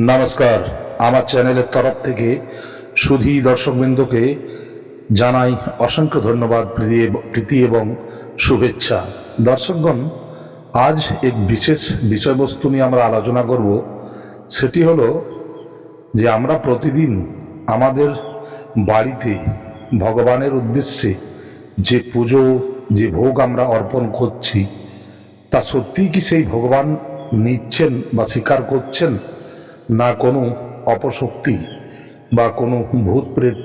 নমস্কার। আমার চ্যানেলের তরফ থেকে সুধী দর্শকবৃন্দকে জানাই অসংখ্য ধন্যবাদ, প্রীতি- এবং শুভেচ্ছা। দর্শকগণ, আজ এক বিশেষ বিষয়বস্তু নিয়ে আমরা আলোচনা করব। সেটি হলো যে আমরা প্রতিদিন আমাদের বাড়িতে ভগবানের উদ্দেশ্যে যে পুজো, যে ভোগ আমরা অর্পণ করছি, তা সত্যিই কি সেই ভগবান নিচ্ছেন বা স্বীকার করছেন? না কোনো অপশক্তি বা কোনো ভূত প্রেত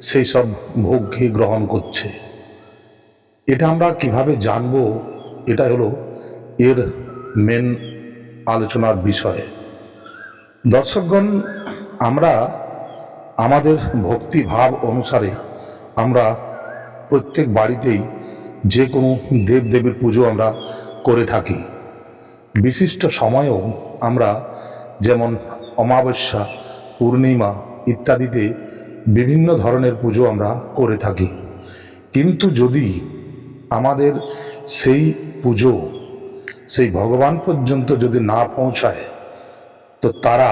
সেই সব ভোগকে গ্রহণ করছে। এটা আমরা কীভাবে জানব? এটা হলো এর মেন আলোচনার বিষয়। দর্শকগণ, আমরা আমাদের ভক্তি ভাব অনুসারে আমরা প্রত্যেক বাড়িতেই যে কোনো দেব দেবীর পুজো আমরা করে থাকি। বিশিষ্ট সময়েও আমরা যেমন অমাবস্যা, পূর্ণিমা ইত্যাদিতে বিভিন্ন ধরনের পুজো আমরা করে থাকি। কিন্তু যদি আমাদের সেই পুজো, সেই ভগবান পর্যন্ত যদি না পৌঁছায়, তো তারা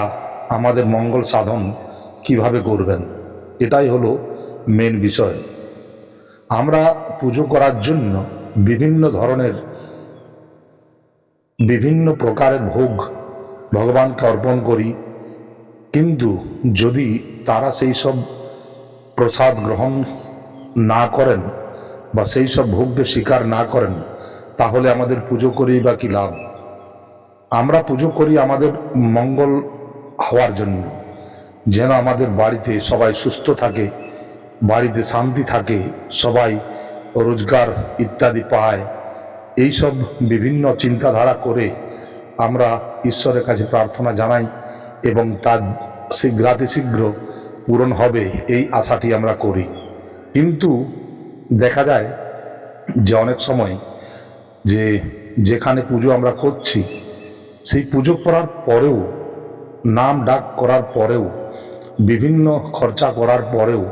আমাদের মঙ্গল সাধন কীভাবে করবেন? এটাই হলো মেন বিষয়। আমরা পুজো করার জন্য বিভিন্ন ধরনের, বিভিন্ন প্রকারের ভোগ ভগবানকে অর্পণ করি। কিন্তু যদি তারা সেই সব প্রসাদ গ্রহণ না করেন বা সেই সব ভোগকে স্বীকার না করেন, তাহলে আমাদের পুজো করেই বা কী লাভ? আমরা পুজো করি আমাদের মঙ্গল হওয়ার জন্য। যেন আমাদের বাড়িতে সবাই সুস্থ থাকে, বাড়িতে শান্তি থাকে, সবাই রোজগার ইত্যাদি পায়। এইসব বিভিন্ন চিন্তাধারা করে আমরা ঈশ্বরের কাছে প্রার্থনা জানাই এবং তার শীঘ্রাতি শীঘ্র পূরণ হবে এই আশাটি আমরা করি। কিন্তু দেখা যায় যে অনেক সময় যে যেখানে পুজো আমরা করছি, সেই পুজো করার পরেও, নাম ডাক করার পরেও, বিভিন্ন খরচা করার পরেও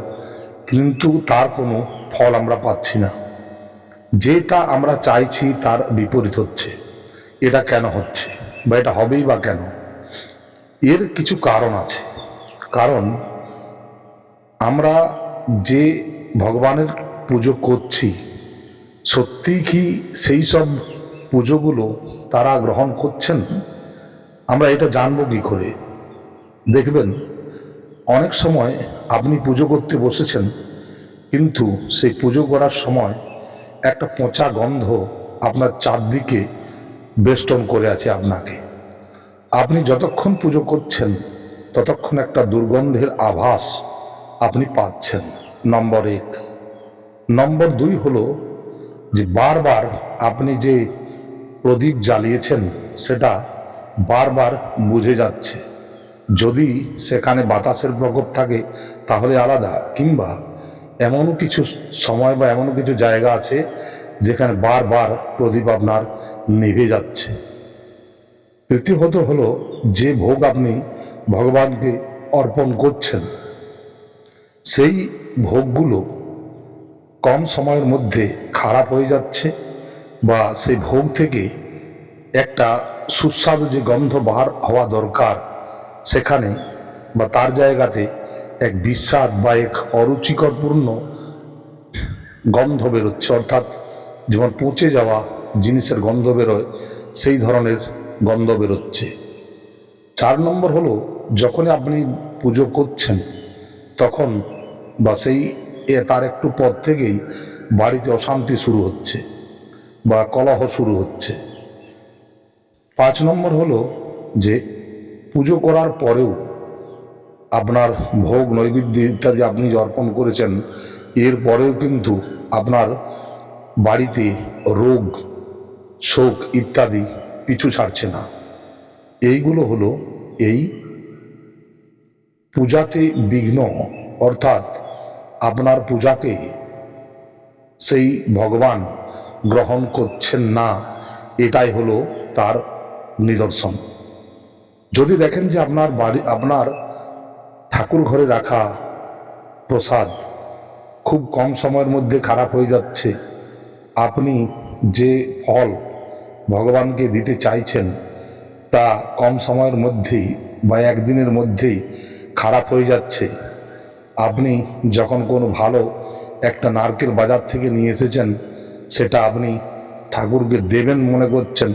কিন্তু তার কোনো ফল আমরা পাচ্ছি না। যেটা আমরা চাইছি তার বিপরীত হচ্ছে। এটা কেন হচ্ছে বা এটা হবেই বা কেন? এর কিছু কারণ আছে। কারণ আমরা যে ভগবানের পুজো করছি সত্যি কি সেই সব পুজোগুলো তারা গ্রহণ করছেন? আমরা এটা জানব কি করে? দেখবেন, অনেক সময় আপনি পুজো করতে বসেছেন, কিন্তু সেই পুজো করার সময় একটা পচা গন্ধ আপনার চারদিকে বেষ্টন করে আছে আপনাকে। আপনি যতক্ষণ পুজো করছেন, ততক্ষণ একটা দুর্গন্ধের আভাস আপনি পাচ্ছেন। নম্বর এক। নম্বর দুই হলো যে বারবার আপনি যে প্রদীপ জ্বালিয়েছেন, সেটা বারবার বুঝে যাচ্ছে। যদি সেখানে বাতাসের প্রকোপ থাকে, তাহলে আলাদা, কিংবা এমনও কিছু সময় বা এমনও কিছু জায়গা আছে, যেখানে বারবার প্রদীপ আপনার নিভে যাচ্ছে। তৃতীয়ত হলো যে ভোগ আপনি ভগবানকে অর্পণ করছেন, সেই ভোগগুলো কম সময়ের মধ্যে খারাপ হয়ে যাচ্ছে বা সেই ভোগ থেকে একটা সুস্বাদু যে গন্ধ বার হওয়া দরকার, সেখানে বা তার জায়গাতে এক বিস্বাদ বা এক অরুচিকরপূর্ণ গন্ধ বেরোচ্ছে। অর্থাৎ যেমন পচে যাওয়া জিনিসের গন্ধ বেরোয়, সেই ধরনের গন্ধ বেরোচ্ছে। চার নম্বর হলো, যখনই আপনি পুজো করছেন, তখন বা সেই এ তার একটু পর থেকেই বাড়িতে অশান্তি শুরু হচ্ছে বা কলহ শুরু হচ্ছে। পাঁচ নম্বর হলো যে, পুজো করার পরেও আপনার ভোগ নৈবেদ্য ইত্যাদি আপনি অর্পণ করেছেন, এর পরেও কিন্তু আপনার বাড়িতে রোগ শোক ইত্যাদি পিছু ছাড়ছে না। এইগুলো হলো এই পূজাতে বিঘ্ন, অর্থাৎ আপনার পূজাকে সেই ভগবান গ্রহণ করছেন না, এটাই হলো তার নিদর্শন। যদি দেখেন যে আপনার বাড়ি, আপনার ঠাকুর ঘরে রাখা প্রসাদ খুব কম সময়ের মধ্যে খারাপ হয়ে যাচ্ছে, আপনি যে ফল ভগবানকে দিতে চাইছেন, তা কম সময়ের মধ্যেই বা একদিনের মধ্যেই খারাপ হয়ে যাচ্ছে। আপনি যখন কোনো ভালো একটা নারকেল বাজার থেকে নিয়ে এসেছেন, সেটা আপনি ঠাকুরকে দেবেন মনে করছেন,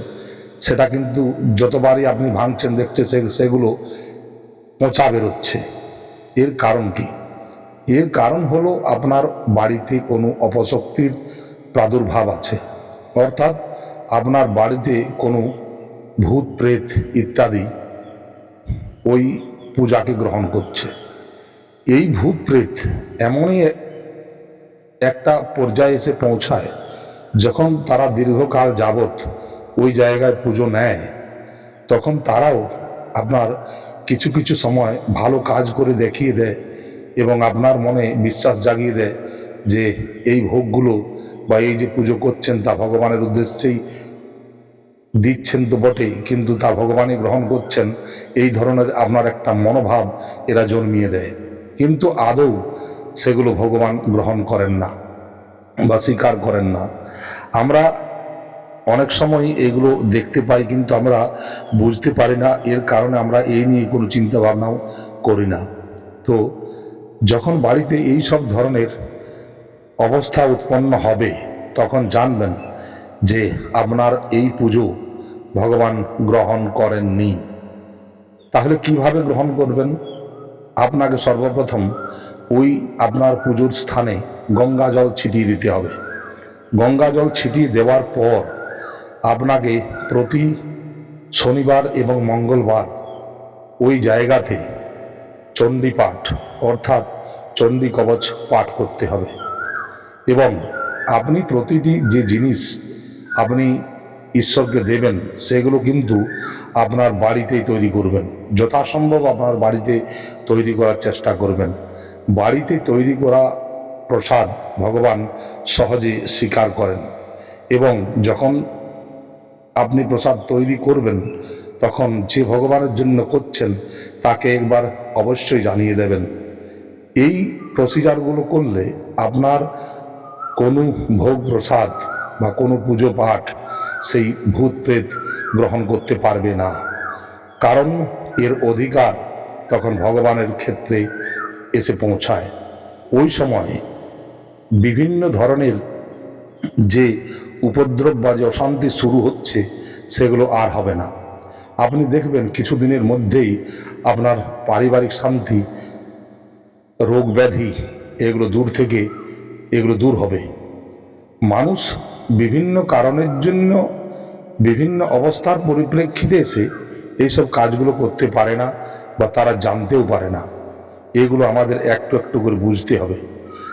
সেটা কিন্তু যতবারই আপনি ভাঙছেন দেখছে সেগুলো পচা বেরোচ্ছে। এর কারণ কি? এর কারণ হলো আপনার বাড়িতে কোনো অপশক্তির প্রাদুর্ভাব আছে। অর্থাৎ আপনার বাড়িতে কোনো ভূত, প্রেত ইত্যাদি ওই পূজাকে গ্রহণ করছে। এই ভূত, প্রেত এমনই একটা পর্যায়ে এসে পৌঁছায়, যখন তারা দীর্ঘকাল যাবৎ ওই জায়গায় পুজো নেয়, তখন তারাও আপনার কিছু কিছু সময় ভালো কাজ করে দেখিয়ে দেয় এবং আপনার মনে বিশ্বাস জাগিয়ে দেয় যে এই ভোগগুলো বা এই যে পুজো করছেন তা ভগবানের উদ্দেশ্যেই দিচ্ছেন তো বটেই, কিন্তু তা ভগবানই গ্রহণ করছেন, এই ধরনের আপনার একটা মনোভাব এরা জন্মিয়ে দেয়। কিন্তু আদৌ সেগুলো ভগবান গ্রহণ করেন না বা স্বীকার করেন না। আমরা অনেক সময় এগুলো দেখতে পাই, কিন্তু আমরা বুঝতে পারি না, এর কারণে আমরা এই নিয়ে কোনো চিন্তা ভাবনাও করি না। তো যখন বাড়িতে এই সব ধরনের অবস্থা উৎপন্ন হবে, তখন জানবেন যে আপনার এই পুজো ভগবান গ্রহণ করেননি। তাহলে কীভাবে গ্রহণ করবেন? আপনাকে সর্বপ্রথম ওই আপনার পুজোর স্থানে গঙ্গা জল ছিটিয়ে দিতে হবে। গঙ্গা জল ছিটিয়ে দেওয়ার পর আপনাকে প্রতি শনিবার এবং মঙ্গলবার ওই জায়গাতে চণ্ডী পাঠ অর্থাৎ চণ্ডী কবচ পাঠ করতে হবে। এবং আপনি প্রতিটি যে জিনিস আপনি ঈশ্বরকে দেবেন, সেগুলো কিন্তু আপনার বাড়িতেই তৈরি করবেন। যথাসম্ভব আপনার বাড়িতে তৈরি করার চেষ্টা করবেন। বাড়িতে তৈরি করা প্রসাদ ভগবান সহজে স্বীকার করেন এবং যখন আপনি প্রসাদ তৈরি করবেন, তখন যে ভগবানের জন্য করছেন, তাকে একবার অবশ্যই জানিয়ে দেবেন। এই প্রসিজারগুলো করলে আপনার কোনো ভোগ প্রসাদ বা কোনো পুজো পাঠ সেই ভূত প্রেত গ্রহণ করতে পারবে না। কারণ এর অধিকার তখন ভগবানের ক্ষেত্রে এসে পৌঁছায়। ওই সময় বিভিন্ন ধরনের যে উপদ্রব বা যে অশান্তি শুরু হচ্ছে, সেগুলো আর হবে না। আপনি দেখবেন কিছুদিনের মধ্যেই আপনার পারিবারিক শান্তি, রোগ ব্যাধি, এগুলো দূর থেকে এগুলো দূর হবে। মানুষ বিভিন্ন কারণের জন্য বিভিন্ন অবস্থার পরিপ্রেক্ষিতে এসে এইসব কাজগুলো করতে পারে না বা তারা জানতেও পারে না। এগুলো আমাদের একটু একটু করে বুঝতে হবে।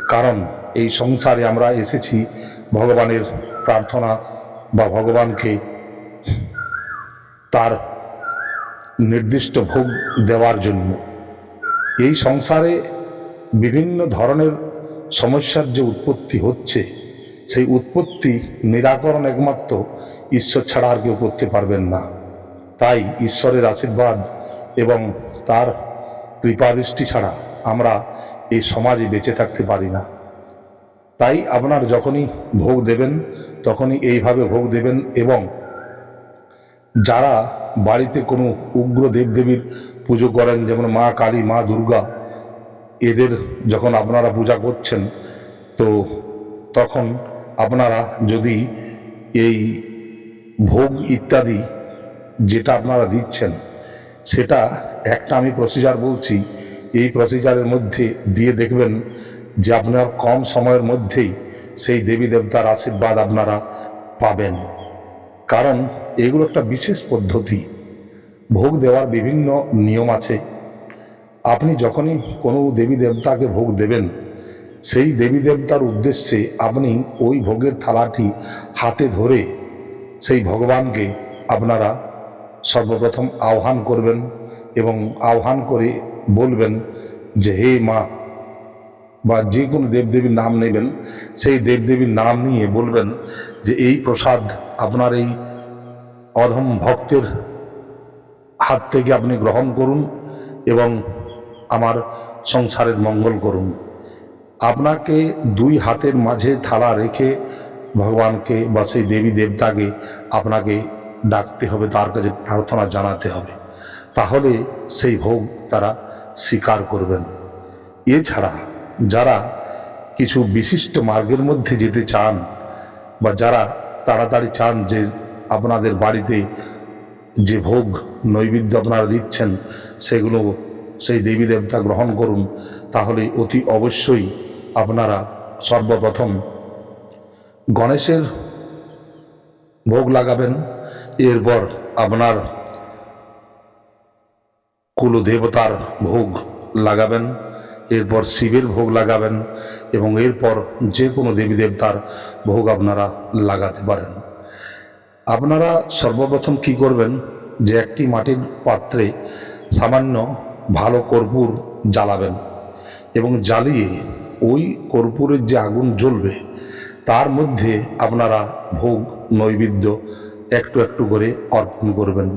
কারণ এই সংসারে আমরা এসেছি ভগবানের প্রার্থনা বা ভগবানকে তার নির্দিষ্ট ভোগ দেওয়ার জন্য। এই সংসারে বিভিন্ন ধরনের সমস্যার যে উৎপত্তি হচ্ছে, সেই উৎপত্তি নিরাকরণ একমাত্র ঈশ্বর ছাড়া আর কেউ করতে পারবেন না। তাই ঈশ্বরের আশীর্বাদ এবং তার কৃপাদৃষ্টি ছাড়া আমরা এই সমাজে বেঁচে থাকতে পারি না। তাই আপনার যখনই ভোগ দেবেন, তখনই এইভাবে ভোগ দেবেন এবং যারা বাড়িতে কোনো উগ্র দেবদেবীর পুজো করেন, যেমন মা কালী, মা দুর্গা এদের যখন আপনারা পূজা করছেন, তো তখন আপনারা যদি এই ভোগ ইত্যাদি যেটা আপনারা দিচ্ছেন, সেটা একটা আমি প্রসিজার বলছি, এই প্রসিজারের মধ্যে দিয়ে দেখবেন যে আপনার কম সময়ের মধ্যেই সেই দেবী দেবতার আশীর্বাদ আপনারা পাবেন। কারণ এগুলো একটা বিশেষ পদ্ধতি। ভোগ দেওয়ার বিভিন্ন নিয়ম আছে। আপনি যখনই কোনো দেবী দেবতাকে ভোগ দেবেন, সেই দেবী দেবতার উদ্দেশ্যে আপনি ওই ভোগের থালাটি হাতে ধরে সেই ভগবানকে আপনারা সর্বপ্রথম আহ্বান করবেন এবং আহ্বান করে বলবেন যে, হে মা, বা যে কোনো দেবদেবীর নাম নেবেন, সেই দেবদেবীর নাম নিয়ে বলবেন যে, এই প্রসাদ আপনার এই অধম ভক্তের হাত থেকে আপনি গ্রহণ করুন এবং আমার সংসারের মঙ্গল করুন। আপনাকে দুই হাতের মাঝে থালা রেখে ভগবানকে বা সেই দেবী দেবতাকে আপনাকে ডাকতে হবে, তার কাছে প্রার্থনা জানাতে হবে। তাহলে সেই ভোগ তারা স্বীকার করবেন। এছাড়া যারা কিছু বিশিষ্ট মার্গের মধ্যে যেতে চান বা যারা তাড়াতাড়ি চান যে আপনাদের বাড়িতে যে ভোগ নৈবেদ্য আপনারা দিচ্ছেন, সেগুলো সেই দেবী দেবতা গ্রহণ করুন, তাহলে অতি অবশ্যই আপনারা সর্বপ্রথম গণেশের ভোগ লাগাবেন। এরপর আপনার কুলদেবতার ভোগ লাগাবেন, এরপর শিবের ভোগ লাগাবেন এবং এরপর যে কোনো দেবী দেবতার ভোগ আপনারা লাগাতে পারেন। আপনারা সর্বপ্রথম কি করবেন? যে একটি মাটির পাত্রে সামান্য ভালো কর্পূর জ্বালাবেন এবং জ্বালিয়ে ওই কর্পূরের যে আগুন জ্বলবে, তার মধ্যে আপনারা ভোগ, নৈবেদ্য একটু একটু করে অর্পণ করবেন।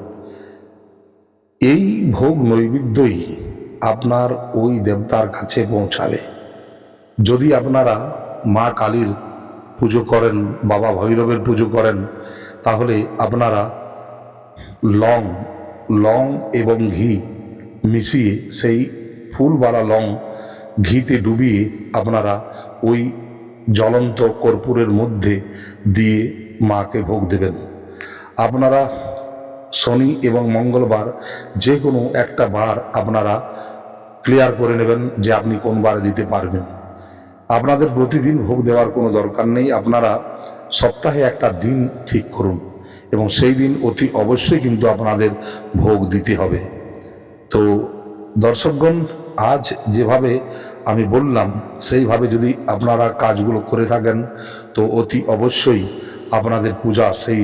এই ভোগ, নৈবেদ্যই আপনার ওই দেবতার কাছে পৌঁছাবে। যদি আপনারা মা কালীর পুজো করেন, বাবা ভৈরবের পুজো করেন, তাহলে আপনারা লং লং এবং ঘি মিশিয়ে সেই ফুলবালা লং ঘিতে ডুবিয়ে আপনারা ওই জ্বলন্ত কর্পূরের মধ্যে দিয়ে মাকে ভোগ দেবেন। আপনারা শনি এবং মঙ্গলবার যে কোনো একটা বার আপনারা ক্লিয়ার করে নেবেন যে আপনি কোন বারে দিতে পারবেন। আপনাদের প্রতিদিন ভোগ দেওয়ার কোনো দরকার নেই। আপনারা সপ্তাহে একটা দিন ঠিক করুন এবং সেই দিন অতি অবশ্যই কিন্তু আপনাদের ভোগ দিতে হবে। তো দর্শকগণ, আজ যেভাবে আমি বললাম, সেইভাবে যদি আপনারা কাজগুলো করে থাকেন, তো অতি অবশ্যই আপনাদের পূজা সেই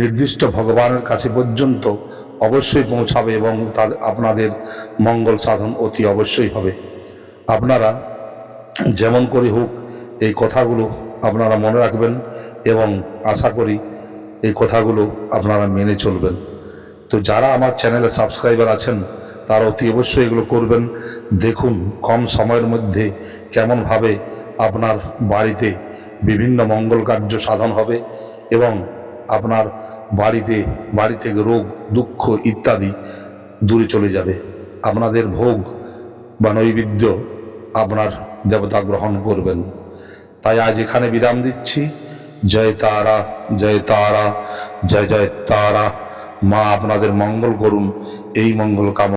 নির্দিষ্ট ভগবানের কাছে পর্যন্ত অবশ্যই পৌঁছাবে এবং তার আপনাদের মঙ্গল সাধন অতি অবশ্যই হবে। আপনারা যেমন করে হোক এই কথাগুলো আপনারা মনে রাখবেন এবং আশা করি এই কথাগুলো আপনারা মেনে চলবেন। তো যারা আমার চ্যানেলে সাবস্ক্রাইবার আছেন তারা অতি অবশ্যই এগুলো করবেন। দেখুন, কম সময়ের মধ্যে কেমনভাবে আপনার বাড়িতে বিভিন্ন মঙ্গল কার্য সাধন হবে এবং আপনার বাড়িতে, বাড়ি থেকে রোগ, দুঃখ ইত্যাদি দূরে চলে যাবে। আপনাদের ভোগ বা নৈবেদ্য আপনার দেবতা গ্রহণ করবেন। তাই আজ এখানে বিরাম দিচ্ছি। জয় তারা জয় তারা, জয় জয় তারা। মা আপনাদের মঙ্গল করুন। এই মঙ্গল কাম